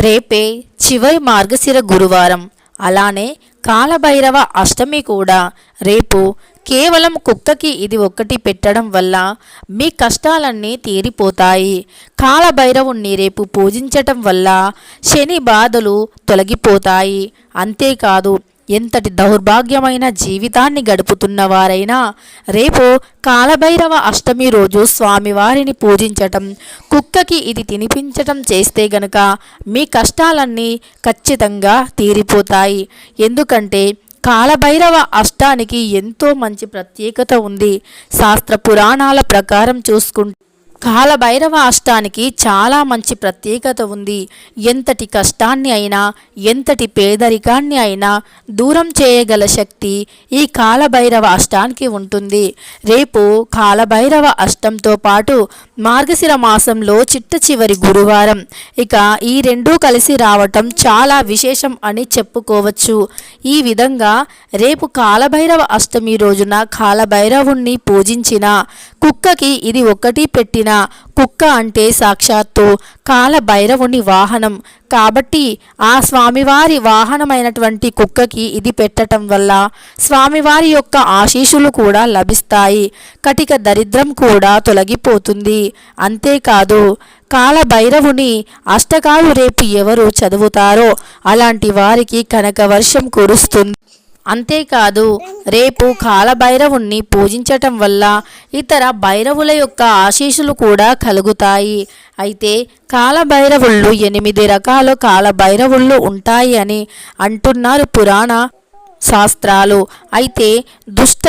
రేపే చివరి మార్గశిర గురువారం. అలానే కాలభైరవ అష్టమి కూడా. రేపు కేవలం కుక్కకి ఇది ఒక్కటి పెట్టడం వల్ల మీ కష్టాలన్నీ తీరిపోతాయి. కాలభైరవుణ్ణి రేపు పూజించటం వల్ల శని బాధలు తొలగిపోతాయి. అంతేకాదు ఎంతటి దౌర్భాగ్యమైన జీవితాన్ని గడుపుతున్న వారైనా రేపు కాలభైరవ అష్టమి రోజు స్వామివారిని పూజించటం కుక్కకి ఇది తినిపించటం చేస్తే గనుక మీ కష్టాలన్నీ ఖచ్చితంగా తీరిపోతాయి. ఎందుకంటే కాలభైరవ అష్టానికి ఎంతో మంచి ప్రత్యేకత ఉంది. శాస్త్ర పురాణాల ప్రకారం చూసుకుంటే కాలభైరవ అష్టానికి చాలా మంచి ప్రత్యేకత ఉంది. ఎంతటి కష్టాన్ని అయినా ఎంతటి పేదరికాన్ని అయినా దూరం చేయగల శక్తి ఈ కాలభైరవ అష్టానికి ఉంటుంది. రేపు కాలభైరవ అష్టంతో పాటు మార్గశిర మాసంలో చిట్ట చివరి గురువారం. ఇక ఈ రెండూ కలిసి రావటం చాలా విశేషం అని చెప్పుకోవచ్చు. ఈ విధంగా రేపు కాలభైరవ అష్టమి రోజున కాలభైరవుణ్ణి పూజించిన కుక్కకి ఇది ఒక్కటి పెట్టిన కుక్క అంటే సాక్షాత్తు కాల భైరవుని వాహనం. కాబట్టి ఆ స్వామివారి వాహనమైనటువంటి కుక్కకి ఇది పెట్టడం వల్ల స్వామివారి యొక్క ఆశీషులు కూడా లభిస్తాయి. కటిక దరిద్రం కూడా తొలగిపోతుంది. అంతేకాదు కాల భైరవుని అష్టకాలు రేపు ఎవరు చదువుతారో అలాంటి వారికి కనక వర్షం కురుస్తుంది. అంతేకాదు రేపు కాలభైరవుణ్ణి పూజించటం వల్ల ఇతర భైరవుల యొక్క ఆశీస్సులు కూడా కలుగుతాయి. అయితే కాలభైరవుళ్ళు ఎనిమిది రకాల కాలభైరవుళ్ళు ఉంటాయి అని అంటున్నారు పురాణ శాస్త్రాలు. అయితే దుష్ట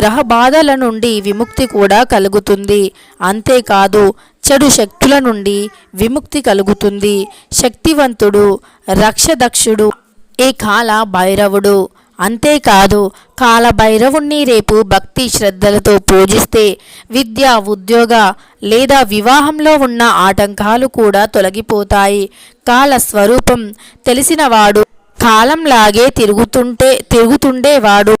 గ్రహ బాధల నుండి విముక్తి కూడా కలుగుతుంది. అంతేకాదు చెడు శక్తుల నుండి విముక్తి కలుగుతుంది. శక్తివంతుడు రక్షదక్షుడు ఏ కాల భైరవుడు. అంతేకాదు కాలభైరవుణ్ణి రేపు భక్తి శ్రద్ధలతో పూజిస్తే విద్య ఉద్యోగ లేదా వివాహంలో ఉన్న ఆటంకాలు కూడా తొలగిపోతాయి. కాల స్వరూపం తెలిసినవాడు కాలంలాగే తిరుగుతుంటే తిరుగుతుండేవాడు.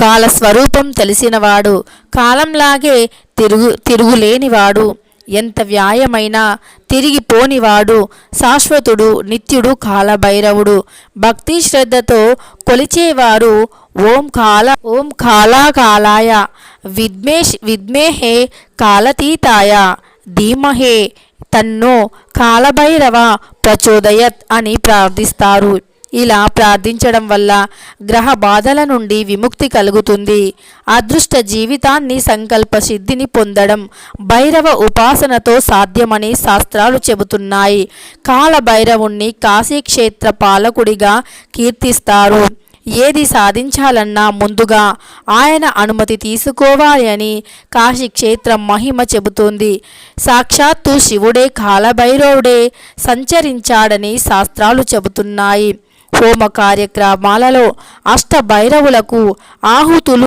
కాల స్వరూపం తెలిసినవాడు కాలంలాగే తిరుగు తిరుగులేనివాడు. ఎంత వ్యాయమైనా తిరిగి పోనివాడు శాశ్వతుడు నిత్యుడు కాలభైరవుడు. భక్తి శ్రద్ధతో కొలిచేవారు ఓం కాల ఓం కాలాకాలాయ విద్మేష్ విద్మేహే కాలతీతాయ. ధీమహే తన్నో కాలభైరవ ప్రచోదయత్ అని ప్రార్థిస్తారు. ఇలా ప్రార్థించడం వల్ల గ్రహ బాధల నుండి విముక్తి కలుగుతుంది. అదృష్ట జీవితాన్ని సంకల్ప సిద్ధిని పొందడం భైరవ ఉపాసనతో సాధ్యమని శాస్త్రాలు చెబుతున్నాయి. కాళభైరవుణ్ణి కాశీక్షేత్ర పాలకుడిగా కీర్తిస్తారు. ఏది సాధించాలన్నా ముందుగా ఆయన అనుమతి తీసుకోవాలి అని కాశీక్షేత్రం మహిమ చెబుతోంది. సాక్షాత్తు శివుడే కాలభైరవుడే సంచరించాడని శాస్త్రాలు చెబుతున్నాయి. హోమ కార్యక్రమాలలో అష్టభైరవులకు ఆహుతులు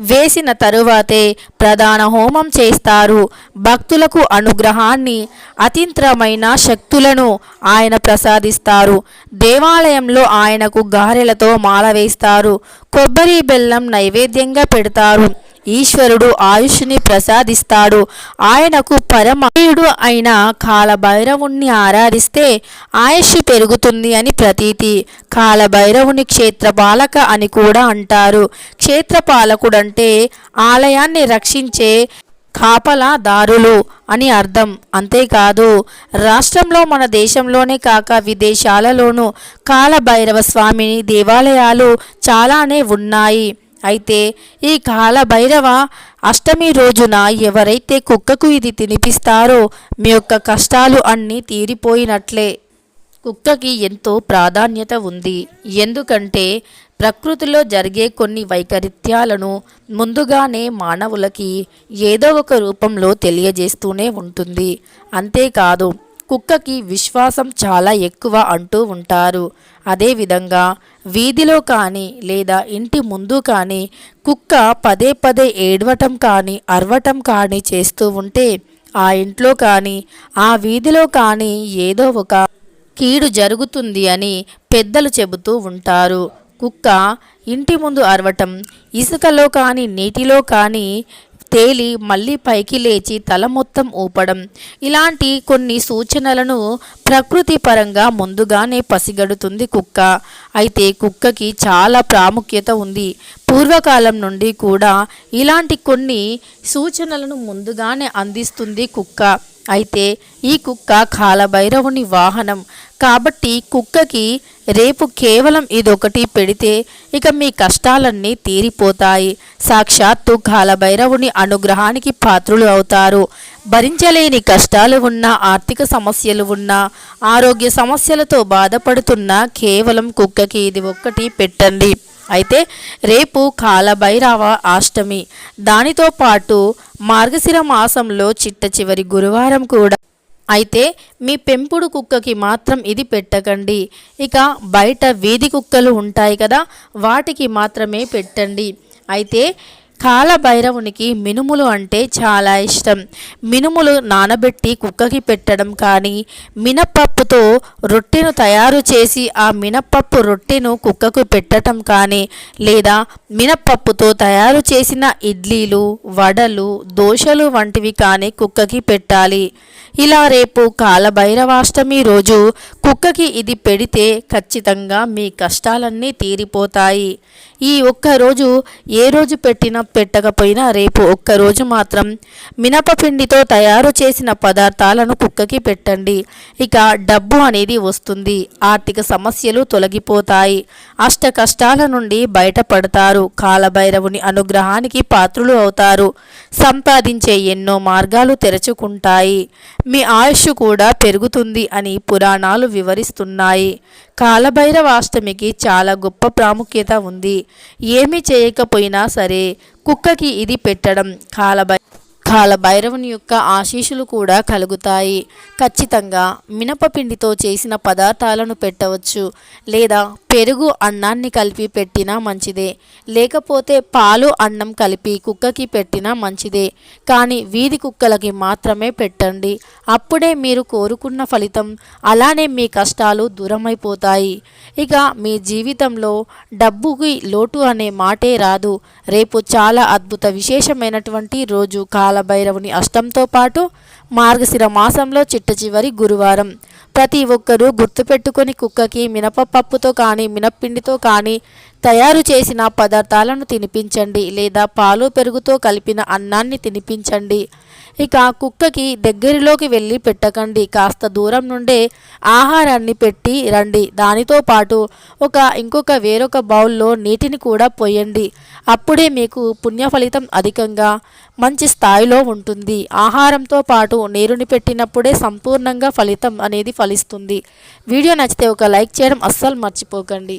వేసిన తరువాతే ప్రధాన హోమం చేస్తారు. భక్తులకు అనుగ్రహాన్ని అతీంద్రమైన శక్తులను ఆయన ప్రసాదిస్తారు. దేవాలయంలో ఆయనకు గారెలతో మాల వేస్తారు. కొబ్బరి బెల్లం నైవేద్యంగా పెడతారు. ఈశ్వరుడు ఆయుష్ని ప్రసాదిస్తాడు. ఆయనకు పరమయుడు అయిన కాలభైరవుణ్ణి ఆరాధిస్తే ఆయుష్ పెరుగుతుంది అని ప్రతీతి. కాలభైరవుని క్షేత్రపాలక అని కూడా అంటారు. క్షేత్రపాలకుడంటే ఆలయాన్ని రక్షించే కాపలాదారులు అని అర్థం. అంతేకాదు రాష్ట్రంలో మన దేశంలోనే కాక విదేశాలలోనూ కాలభైరవ స్వామిని దేవాలయాలు చాలానే ఉన్నాయి. అయితే ఈ కాలభైరవ అష్టమి రోజున ఎవరైతే కుక్కకు ఇది తినిపిస్తారో మీ యొక్క కష్టాలు అన్నీ తీరిపోయినట్లే. కుక్కకి ఎంతో ప్రాధాన్యత ఉంది. ఎందుకంటే ప్రకృతిలో జరిగే కొన్ని వైకరిత్యాలను ముందుగానే మానవులకి ఏదో ఒక రూపంలో తెలియజేస్తూనే ఉంటుంది. అంతేకాదు కుక్కకి విశ్వాసం చాలా ఎక్కువ అంటూ ఉంటారు. అదేవిధంగా వీధిలో కానీ లేదా ఇంటి ముందు కానీ కుక్క పదే పదే ఏడవటం కానీ అరవటం కానీ చేస్తూ ఉంటే ఆ ఇంట్లో కానీ ఆ వీధిలో కానీ ఏదో ఒక కీడు జరుగుతుంది అని పెద్దలు చెబుతూ ఉంటారు. కుక్క ఇంటి ముందు అరవటం ఇసుకలో కానీ నీటిలో కానీ తేలి మళ్ళీ పైకి లేచి తల మొత్తం ఊపడం. ఇలాంటి కొన్ని సూచనలను ప్రకృతి పరంగా ముందుగానే పసిగడుతుంది కుక్క. అయితే కుక్కకి చాలా ప్రాముఖ్యత ఉంది. పూర్వకాలం నుండి కూడా ఇలాంటి కొన్ని సూచనలను ముందుగానే అందిస్తుంది కుక్క. అయితే ఈ కుక్క కాలభైరవుని వాహనం. కాబట్టి కుక్కకి రేపు కేవలం ఇదొకటి పెడితే ఇక మీ కష్టాలన్నీ తీరిపోతాయి. సాక్షాత్తు కాలభైరవుని అనుగ్రహానికి పాత్రులు అవుతారు. భరించలేని కష్టాలు ఉన్నా ఆర్థిక సమస్యలు ఉన్నా ఆరోగ్య సమస్యలతో బాధపడుతున్న కేవలం కుక్కకి ఇది ఒక్కటి పెట్టండి. అయితే రేపు కాలభైరవ అష్టమి దానితో పాటు మార్గశిర మాసంలో చిట్ట చివరి గురువారం కూడా అయితే మీ పెంపుడు కుక్కకి మాత్రం ఇది పెట్టకండి. ఇక బయట వీధి కుక్కలు ఉంటాయి కదా వాటికి మాత్రమే పెట్టండి. అయితే కాలభైరవునికి మినుములు అంటే చాలా ఇష్టం. మినుములు నానబెట్టి కుక్కకి పెట్టడం కానీ మినపప్పుతో రొట్టెను తయారు చేసి ఆ మినపప్పు రొట్టెను కుక్కకు పెట్టడం కానీ లేదా మినపప్పుతో తయారు చేసిన ఇడ్లీలు వడలు దోశలు వంటివి కానీ కుక్కకి పెట్టాలి. ఇలా రేపు కాలభైరవాష్టమి రోజు కుక్కకి ఇది పెడితే ఖచ్చితంగా మీ కష్టాలన్నీ తీరిపోతాయి. ఈ ఒక్క రోజు ఏ రోజు పెట్టినా పెట్టకపోయినా రేపు ఒక్కరోజు మాత్రం మినపపిండితో తయారు చేసిన పదార్థాలను కుక్కకి పెట్టండి. ఇక డబ్బు అనేది వస్తుంది. ఆర్థిక సమస్యలు తొలగిపోతాయి. అష్ట కష్టాల నుండి బయటపడతారు. కాలభైరవుని అనుగ్రహానికి పాత్రులు అవుతారు. సంపాదించే ఎన్నో మార్గాలు తెరచుకుంటాయి. మీ ఆయుష్ కూడా పెరుగుతుంది అని పురాణాలు వివరిస్తున్నాయి. కాలభైరవాష్టమికి చాలా గొప్ప ప్రాముఖ్యత ఉంది. ఏమి చేయకపోయినా సరే కుక్కకి ఇది పెట్టడం కాలభై కాలభైరవుని యొక్క ఆశీస్సులు కూడా కలుగుతాయి. ఖచ్చితంగా మినపపిండితో చేసిన పదార్థాలను పెట్టవచ్చు లేదా పెరుగు అన్నాన్ని కలిపి పెట్టినా మంచిదే. లేకపోతే పాలు అన్నం కలిపి కుక్కకి పెట్టినా మంచిదే. కానీ వీధి కుక్కలకి మాత్రమే పెట్టండి. అప్పుడే మీరు కోరుకున్న ఫలితం అలానే మీ కష్టాలు దూరమైపోతాయి. ఇక మీ జీవితంలో డబ్బుకి లోటు అనే మాటే రాదు. రేపు చాలా అద్భుత విశేషమైనటువంటి రోజు కాలభైరవుని అష్టంతో పాటు మార్గశిర మాసంలో చిట్ట చివరి గురువారం. ప్రతి ఒక్కరూ గుర్తుపెట్టుకొని కుక్కకి మినపప్పుతో కానీ మినప్పిండితో కానీ తయారు చేసిన పదార్థాలను తినిపించండి లేదా పాలు పెరుగుతో కలిపిన అన్నాన్ని తినిపించండి. ఇక కుక్కకి దగ్గరలోకి వెళ్ళి పెట్టకండి. కాస్త దూరం నుండే ఆహారాన్ని పెట్టి రండి. దానితో పాటు ఒక ఇంకొక వేరొక బౌల్లో నీటిని కూడా పోయండి. అప్పుడే మీకు పుణ్య ఫలితం అధికంగా మంచి స్థాయిలో ఉంటుంది. ఆహారంతో పాటు నీరుని పెట్టినప్పుడే సంపూర్ణంగా ఫలితం అనేది ఫలిస్తుంది. వీడియో నచ్చితే ఒక లైక్ చేయడం అస్సలు మర్చిపోకండి.